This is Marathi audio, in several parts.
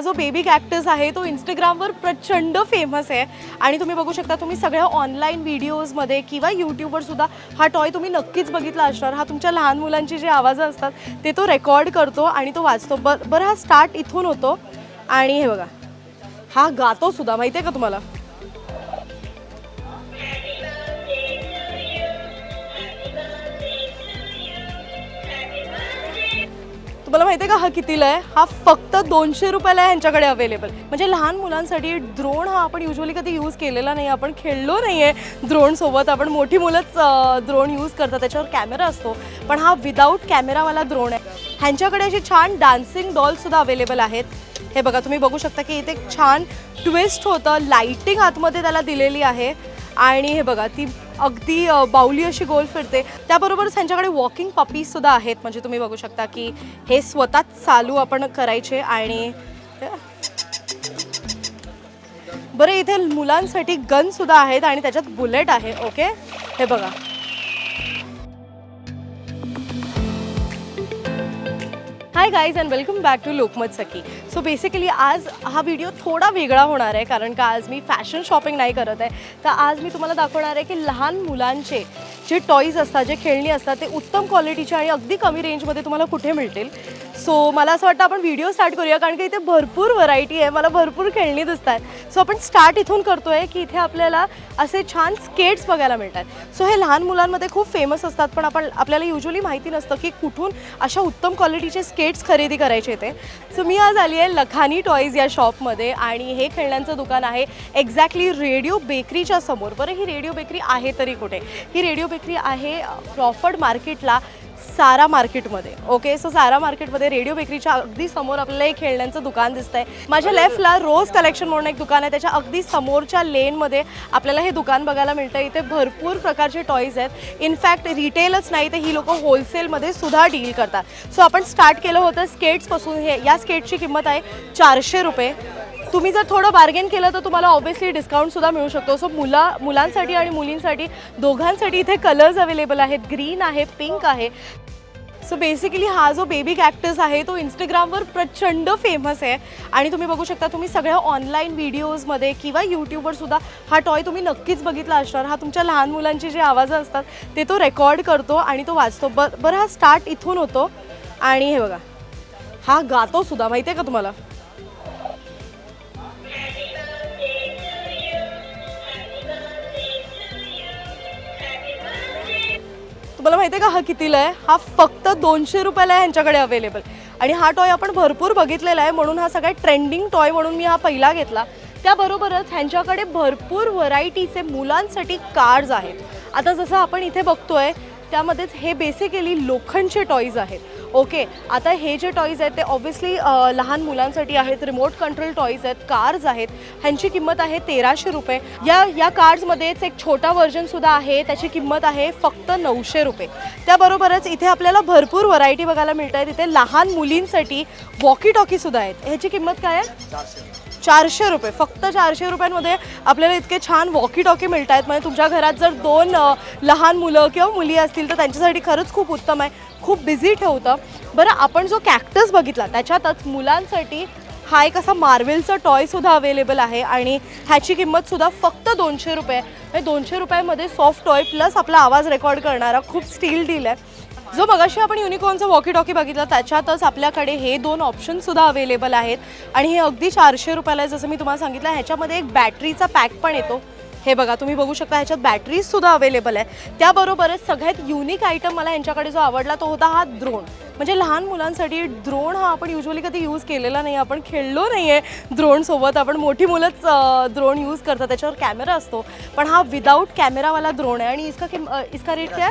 जो बेबी कॅक्टस आहे तो इंस्टाग्रामवर प्रचंड फेमस आहे. आणि तुम्ही बघू शकता तुम्ही सगळ्या ऑनलाईन व्हिडिओजमध्ये किंवा यूट्यूबवर सुद्धा हा टॉय तुम्ही नक्कीच बघितला असणार. हा तुमच्या लहान मुलांची जे आवाज असतात ते तो रेकॉर्ड करतो आणि तो वाचतो. ब बरं हा स्टार्ट इथून होतो. आणि हे बघा हा गातो सुद्धा. माहिती आहे का तुम्हाला? तुम्हाला माहिती आहे का हा कितीला आहे? हा फक्त दोनशे रुपयाला आहे ह्यांच्याकडे अवेलेबल म्हणजे लहान मुलांसाठी द्रोण हा आपण युजली कधी यूज केलेला नाही आपण खेळलो नाही आहे द्रोणसोबत आपण मोठी मुलंच द्रोण यूज करतात त्याच्यावर कॅमेरा असतो. पण हा विदाऊट कॅमेरावाला द्रोण आहे. ह्यांच्याकडे अशी छान डान्सिंग डॉलसुद्धा अवेलेबल आहेत. हे बघा तुम्ही बघू शकता की इथे छान ट्विस्ट होतं. लाईटिंग आतमध्ये त्याला दिलेली आहे. आणि हे बघा ती अगदी बाऊली अशी गोल फिरते. त्याबरोबरच त्यांच्याकडे वॉकिंग पपीज सुद्धा आहेत. म्हणजे तुम्ही बघू शकता की हे स्वतःच चालू आपण करायचे आणि बरं इथे मुलांसाठी गन सुद्धा आहेत आणि त्याच्यात बुलेट आहे. ओके हे बघा. Hi guys and welcome back to Lokmat Sakhi so basically आज हा व्हिडिओ थोडा वेगळा होणार आहे कारण का आज मी फॅशन शॉपिंग नाही करत आहे. तर आज मी तुम्हाला दाखवणार आहे की लहान मुलांचे जे टॉईज असतात जे खेळणी असतात ते उत्तम क्वालिटीचे आणि अगदी कमी रेंजमध्ये तुम्हाला कुठे मिळतील. सो मला असं वाटतं आपण व्हिडिओ स्टार्ट करूया कारण की इथे भरपूर व्हरायटी आहे. मला भरपूर खेळणी दिसत आहेत सो आपण स्टार्ट इथून करतो आहे की इथे आपल्याला असे छान स्केट्स बघायला मिळतात. सो हे लहान मुलांमध्ये खूप फेमस असतात पण आपण आपल्याला युजली माहिती नसतं की कुठून अशा उत्तम क्वालिटीचे स्केट्स खरेदी करायचे ते. सो मी आज आली आहे लखानी टॉईज या शॉपमध्ये आणि हे खेळण्यांचं दुकान आहे एक्झॅक्टली रेडिओ बेकरीच्या समोर. बरं ही रेडिओ बेकरी आहे तरी कुठे? ही रेडिओ बेकरी आहे प्रॉफर्ड मार्केटला सारा मार्केटमध्ये ओके सो सारा मार्केटमध्ये रेडिओ बेकरीच्या अगदी समोर आपल्याला एक खेळण्यांचं दुकान दिसतंय. माझ्या लेफ्टला रोज कलेक्शन म्हणून एक दुकान आहे. त्याच्या अगदी समोरच्या लेनमध्ये आपल्याला हे दुकान बघायला मिळतं इथे भरपूर प्रकारचे टॉईज आहेत. इनफॅक्ट रिटेलच नाही तर ही लोक होलसेलमध्ये सुद्धा डील करतात. सो आपण स्टार्ट केलं होतं स्केट्सपासून हे या स्केटची किंमत आहे चारशे रुपये. तुम्ही जर थोडं बार्गेन केलं तर तुम्हाला ऑब्व्हियसली डिस्काउंटसुद्धा मिळू शकतो. सो मुला मुलांसाठी आणि मुलींसाठी दोघांसाठी इथे कलर्स अवेलेबल आहेत. ग्रीन आहे पिंक आहे. सो बेसिकली हा जो बेबी कॅक्टस आहे तो इंस्टाग्रामवर प्रचंड फेमस आहे. आणि तुम्ही बघू शकता तुम्ही सगळ्या ऑनलाईन व्हिडिओजमध्ये किंवा यूट्यूबवर सुद्धा हा टॉय तुम्ही नक्कीच बघितला असणार. हा तुमच्या लहान मुलांची जे आवाज असतात ते तो रेकॉर्ड करतो आणि तो वाचतो. ब बरं हा स्टार्ट इथून होतो. आणि हे बघा हा गातो सुद्धा. माहिती आहे का तुम्हाला? तुम्हाला माहिती आहे का? हा कितीला आहे? हा फक्त दोनशे रुपयाला आहे ह्यांच्याकडे अवेलेबल आणि हा टॉय आपण भरपूर बघितलेला आहे. म्हणून हा सगळ्यात ट्रेंडिंग टॉय म्हणून मी हा पहिला घेतला. त्याबरोबरच ह्यांच्याकडे भरपूर व्हरायटीचे मुलांसाठी कार्ड्स आहेत. आता जसं आपण इथे बघतोय त्यामध्येच हे बेसिकली लोखंडचे टॉईज आहेत. ओके आता हे जे टॉईज आहेत ते ऑब्व्हियसली लहान मुलांसाठी आहेत रिमोट कंट्रोल टॉईज आहेत कार्स आहेत ह्यांची किंमत आहे तेराशे रुपये. या या कार्ड्समध्येच एक छोटा व्हर्जनसुद्धा आहे त्याची किंमत आहे फक्त नऊशे रुपये. त्याबरोबरच इथे आपल्याला भरपूर व्हरायटी बघायला मिळत आहेत इथे लहान मुलींसाठी वॉकी टॉकीसुद्धा आहेत. ह्याची किंमत काय आहे? चारशे रुपये फक्त चारशे रुपयांमध्ये आपल्याला इतके छान वॉकी टॉकी मिळत आहेत. म्हणजे तुमच्या घरात जर दोन लहान मुलं किंवा मुली असतील तर त्यांच्यासाठी खरंच खूप उत्तम आहे. खूप बिझी ठेवतं. बरं आपण जो कॅक्टस बघितला त्याच्यातच मुलांसाठी हा एक असा मार्वेलचा टॉयसुद्धा अवेलेबल आहे आणि ह्याची किंमतसुद्धा फक्त दोनशे रुपये म्हणजे दोनशे रुपयामध्ये सॉफ्ट टॉय प्लस आपला आवाज रेकॉर्ड करणारा खूप स्टील डील आहे. जो मगाशी आपण युनिकॉर्नचा वॉकी टॉकी बघितला त्याच्यातच आपल्याकडे हे दोन ऑप्शनसुद्धा अवेलेबल आहेत. आणि हे अगदी चारशे रुपयाला आहे जसं मी तुम्हाला सांगितलं ह्याच्यामध्ये एक बॅटरीचा पॅक पण येतो. हे बघा तुम्ही बघू शकता ह्याच्यात बॅटरीजसुद्धा अवेलेबल आहे त्याबरोबरच सगळ्यात युनिक आयटम मला यांच्याकडे जो आवडला तो होता हा द्रोण म्हणजे लहान मुलांसाठी द्रोण हा आपण युजली कधी यूज केलेला नाही आपण खेळलो नाही आहे द्रोणसोबत आपण मोठी मुलंच द्रोण यूज करतात त्याच्यावर कॅमेरा असतो. पण हा विदाऊट कॅमेरावाला द्रोण आहे. आणि इसका किम इसका रेट काय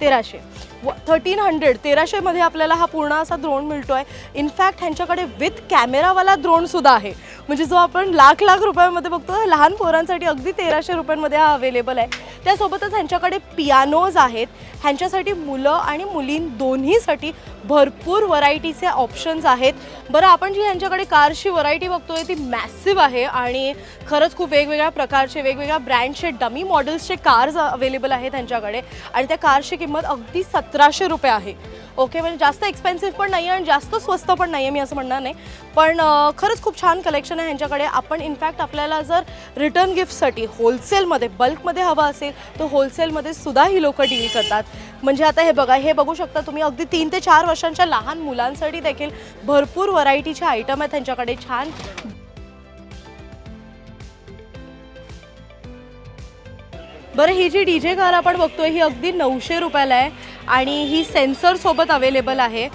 तेराशे. व थर्टीन हंड्रेड तेराशेमध्ये आपल्याला हा पूर्ण असा द्रोण मिळतो आहे इनफॅक्ट ह्यांच्याकडे विथ कॅमेरावाला द्रोणसुद्धा आहे. म्हणजे जो आपण लाख लाख रुपयामध्ये बघतो लहान पोरांसाठी अगदी तेराशे रुपयांमध्ये हा अवेलेबल आहे. त्यासोबतच ह्यांच्याकडे पियानोज आहेत. ह्यांच्यासाठी मुलं आणि मुलीं दोन्हीसाठी भरपूर व्हरायटीचे ऑप्शन्स आहेत. बरं आपण जी ह्यांच्याकडे कारची व्हरायटी बघतोय ती मॅसिव्ह आहे आणि खरंच खूप वेगवेगळ्या प्रकारचे वेगवेगळ्या ब्रँडचे डमी मॉडेल्सचे कार्स अवेलेबल आहेत त्यांच्याकडे आणि त्या कारची किंमत अगदी सतराशे रुपये आहे. ओके म्हणजे जास्त एक्सपेन्सिव्ह पण नाही आहे आणि जास्त स्वस्त पण नाही आहे मी असं म्हणणार नाही. पण खरंच खूप छान कलेक्शन आहे ह्यांच्याकडे. आपण इनफॅक्ट आपल्याला जर रिटर्न गिफ्टसाठी होलसेलमध्ये बल्कमध्ये हवं असेल तो होलसेलमध्ये सुद्धा ही लोकं डील करतात. म्हणजे आता हे बघा हे बघू शकता तुम्ही अगदी तीन ते चार वर्षांच्या लहान मुलांसाठी देखील भरपूर व्हरायटीचे आयटम आहेत त्यांच्याकडे. छान. बरं ही जी डी जे कार आपण बघतोय ही अगदी नऊशे रुपयाला आहे आणि ही सेन्सर सोबत अवेलेबल आहे.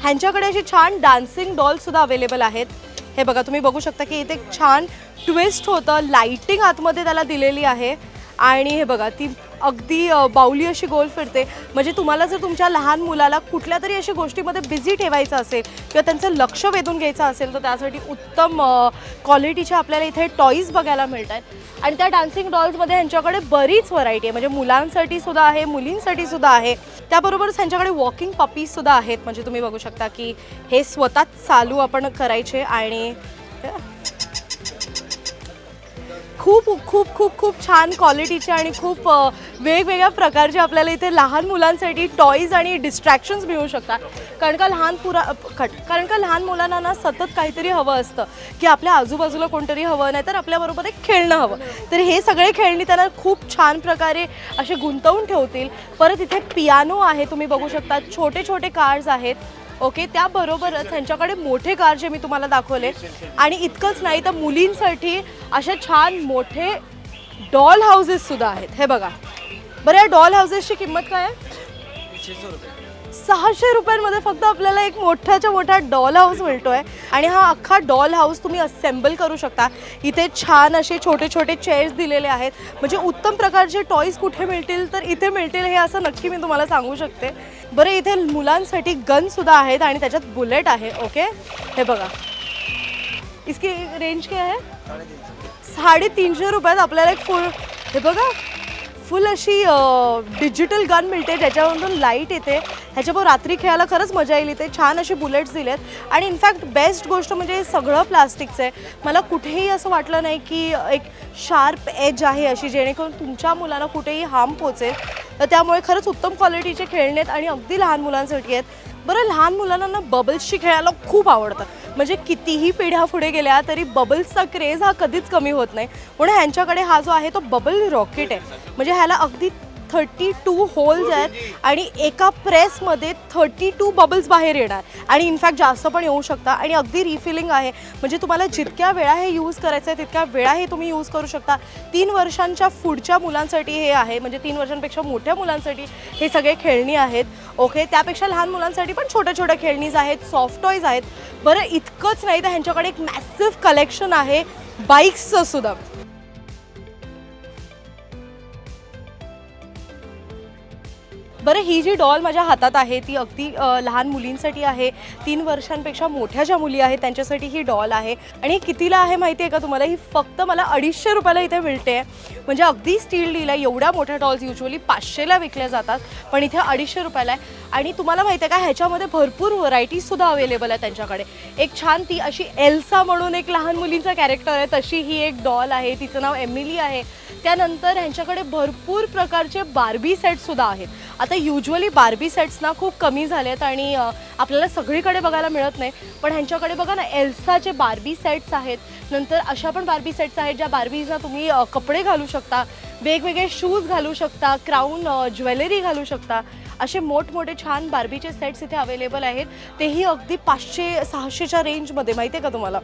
ह्यांच्याकडे अशी छान डान्सिंग डॉलसुद्धा अवेलेबल आहेत. हे बघा तुम्ही बघू शकता की इथे छान ट्विस्ट होतं. लाइटिंग आतमध्ये त्याला दिलेली आहे. आणि हे बघा ती अगदी बाऊली अशी गोल फिरते. म्हणजे तुम्हाला जर तुमच्या लहान मुलाला कुठल्या तरी अशा गोष्टीमध्ये बिझी ठेवायचं असेल किंवा त्यांचं लक्ष वेधून घ्यायचं असेल तर त्यासाठी उत्तम क्वालिटीच्या आपल्याला इथे टॉईज बघायला मिळत आहेत आणि त्या डान्सिंग डॉल्समध्ये ह्यांच्याकडे बरीच व्हरायटी आहे. म्हणजे मुलांसाठी सुद्धा आहे मुलींसाठी सुद्धा आहे. त्याबरोबरच ह्यांच्याकडे वॉकिंग पपीज सुद्धा आहेत. म्हणजे तुम्ही बघू शकता की हे स्वतःच चालू आपण करायचे आणि खूप खूप खूप खूप छान क्वालिटीचे आणि खूप वेगवेगळ्या प्रकारचे आपल्याला इथे लहान मुलांसाठी टॉईज आणि डिस्ट्रॅक्शन्स मिळू शकतात. कारण का लहान पुरा कट कारण का लहान मुलांना ना सतत काहीतरी हवं असतं की आपल्या आजूबाजूला कोणतरी हवं नाही तर आपल्याबरोबर एक खेळणं हवं. तर हे सगळे खेळणी त्यांना खूप छान प्रकारे असे गुंतवून ठेवतील. परत इथे पियानो आहे तुम्ही बघू शकता. छोटे छोटे कार्स आहेत. ओके त्याबरोबरच ह्यांच्याकडे मोठे कार जे मी तुम्हाला दाखवले. आणि इतकंच नाही तर मुलींसाठी अशा छान मोठे डॉल हाऊसेस सुद्धा आहेत. हे बघा. बरं या डॉल हाऊसेसची किंमत काय आहे? सहाशे रुपयांमध्ये फक्त आपल्याला एक मोठ्याच्या मोठा डॉल हाऊस मिळतोय. आणि हा अख्खा डॉल हाऊस तुम्ही असेंबल करू शकता. इथे छान असे छोटे छोटे चेअर्स दिलेले आहेत. म्हणजे उत्तम प्रकारचे टॉईज कुठे मिळतील तर इथे मिळतील हे असं नक्की मी तुम्हाला सांगू शकते. बरं इथे मुलांसाठी गनसुद्धा आहेत आणि त्याच्यात बुलेट आहे ओके हे बघा. इसकी रेंज काय आहे? साडेतीनशे रुपयात आपल्याला एक फुल हे बघा. फुल अशी डिजिटल गन मिळते ज्याच्यामधून लाइट येते. ह्याच्याबरोबर रात्री खेळायला खरंच मजा येईल इथे. छान अशी बुलेट्स दिलेत. आणि इनफॅक्ट बेस्ट गोष्ट म्हणजे सगळं प्लास्टिकचं आहे. मला कुठेही असं वाटलं नाही की एक शार्प एज आहे अशी जेणेकरून तुमच्या मुलांना कुठेही हार्म पोचेल तर त्यामुळे खरंच उत्तम क्वालिटीचे खेळणे आहेत आणि अगदी लहान मुलांसाठी आहेत. बरं लहान मुलांना ना बबल्सशी खेळायला खूप आवडतं. म्हणजे कितीही पिढ्या पुढे गेल्या तरी बबल्सचा क्रेज हा कधीच कमी होत नाही. म्हणून ह्यांच्याकडे हा जो आहे तो बबल रॉकेट आहे. म्हणजे ह्याला अगदी थर्टी टू होल्स आहेत आणि एका प्रेसमध्ये थर्टी टू बबल्स बाहेर येणार. आणि इनफॅक्ट जास्त पण येऊ शकता आणि अगदी रिफिलिंग आहे. म्हणजे तुम्हाला जितक्या वेळा हे यूज करायचं आहे तितक्या वेळा हे तुम्ही यूज करू शकता. तीन वर्षांच्या पुढच्या मुलांसाठी हे आहे. म्हणजे तीन वर्षांपेक्षा मोठ्या मुलांसाठी हे सगळे खेळणी आहेत. ओके त्यापेक्षा लहान मुलांसाठी पण छोट्या छोट्या खेळणीज आहेत सॉफ्ट टॉईज आहेत. बरं इतकंच नाही तर ह्यांच्याकडे एक मॅसिव्ह कलेक्शन आहे बाईक्सचं सुद्धा. बरं ही जी डॉल माझ्या हातात आहे ती अगदी लहान मुलींसाठी आहे. तीन वर्षांपेक्षा मोठ्या ज्या मुली आहेत त्यांच्यासाठी ही डॉल आहे. आणि कितीला आहे माहिती आहे का तुम्हाला? ही फक्त मला अडीचशे रुपयाला इथे मिळते. म्हणजे अगदी स्टील डील आहे. एवढ्या मोठ्या डॉल्स युजली पाचशेला विकल्या जातात पण इथे अडीचशे रुपयाला आहे. आणि तुम्हाला माहिती आहे का ह्याच्यामध्ये भरपूर व्हरायटीजसुद्धा अवेलेबल आहे त्यांच्याकडे. एक छान ती अशी एल्सा म्हणून एक लहान मुलींचा कॅरेक्टर आहे. तशी ही एक डॉल आहे. तिचं नाव एमिली आहे. त्यानंतर ह्यांच्याकडे भरपूर प्रकारचे बार्बी सेटसुद्धा आहेत. आता युजली बार्बी सेट्स ना खूप कमी झाले आहेत आणि आपल्याला सगळीकडे बघायला मिळत नाही. पण ह्यांच्याकडे बघा ना एल्साचे बार्बी सेट्स आहेत. नंतर अशा पण बार्बी सेट्स आहेत ज्या बार्बीजना तुम्ही कपडे घालू शकता वेगवेगळे शूज घालू शकता क्राऊन ज्वेलरी घालू शकता. असे मोठमोठे छान बार्बीचे सेट्स इथे अवेलेबल आहेत. तेही अगदी पाचशे सहाशेच्या रेंजमध्ये माहिती आहे का तुम्हाला?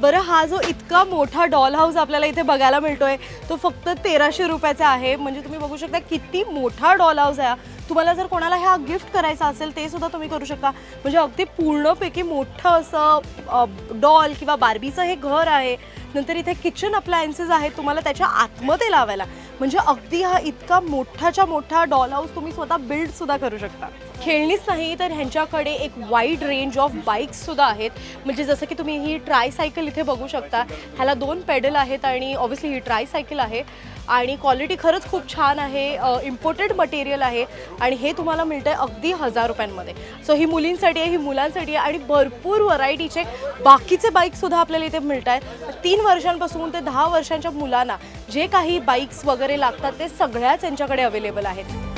बरं हा जो इतका मोठा डॉल हाऊस आपल्याला इथे बघायला मिळतोय तो फक्त तेराशे रुपयाचा आहे. म्हणजे तुम्ही बघू शकता किती मोठा डॉल हाऊस आहे तुम्हाला जर कोणाला हा गिफ्ट करायचा असेल ते सुद्धा तुम्ही करू शकता. म्हणजे अगदी पूर्णपैकी मोठं असं डॉल किंवा बार्बीचं हे घर आहे. नंतर इथे किचन अप्लायन्सेस आहेत तुम्हाला त्याच्या आतमध्ये लावायला. म्हणजे अगदी हा इतका मोठाच्या मोठा डॉल हाऊस तुम्ही स्वतः बिल्ड सुद्धा करू शकता. खेळणीच नाही तर ह्यांच्याकडे एक वाईड रेंज ऑफ बाईक्स सुद्धा आहेत. म्हणजे जसं की तुम्ही ही ट्राय सायकल इथे बघू शकता. ह्याला दोन पेडल आहेत आणि ऑब्व्हियसली ही ट्राय सायकल आहे. आणि क्वालिटी खरंच खूप छान आहे. इम्पोर्टेड मटेरियल आहे. आणि हे तुम्हाला मिळतं आहे अगदी हजार रुपयांमध्ये. सो ही मुलींसाठी आहे ही मुलांसाठी आहे आणि भरपूर व्हरायटीचे बाकीचे बाईकसुद्धा आपल्याला इथे मिळत आहेत तीन वर्षांपासून ते दहा वर्षांच्या मुलांना जे काही बाईक्स वगैरे लागतात ते सगळ्याच यांच्याकडे अवेलेबल आहेत.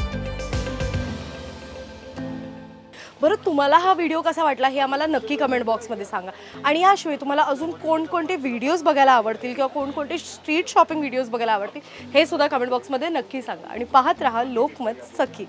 बरं तुम्हाला हा व्हिडिओ कसा वाटला हे आम्हाला नक्की कमेंट बॉक्समध्ये सांगा. आणि याशिवाय तुम्हाला अजून कोणकोणते व्हिडिओज बघायला आवडतील किंवा कोणकोणते स्ट्रीट शॉपिंग व्हिडिओज बघायला आवडतील हे सुद्धा कमेंट बॉक्समध्ये नक्की सांगा. आणि पाहत राहा लोकमत सखी.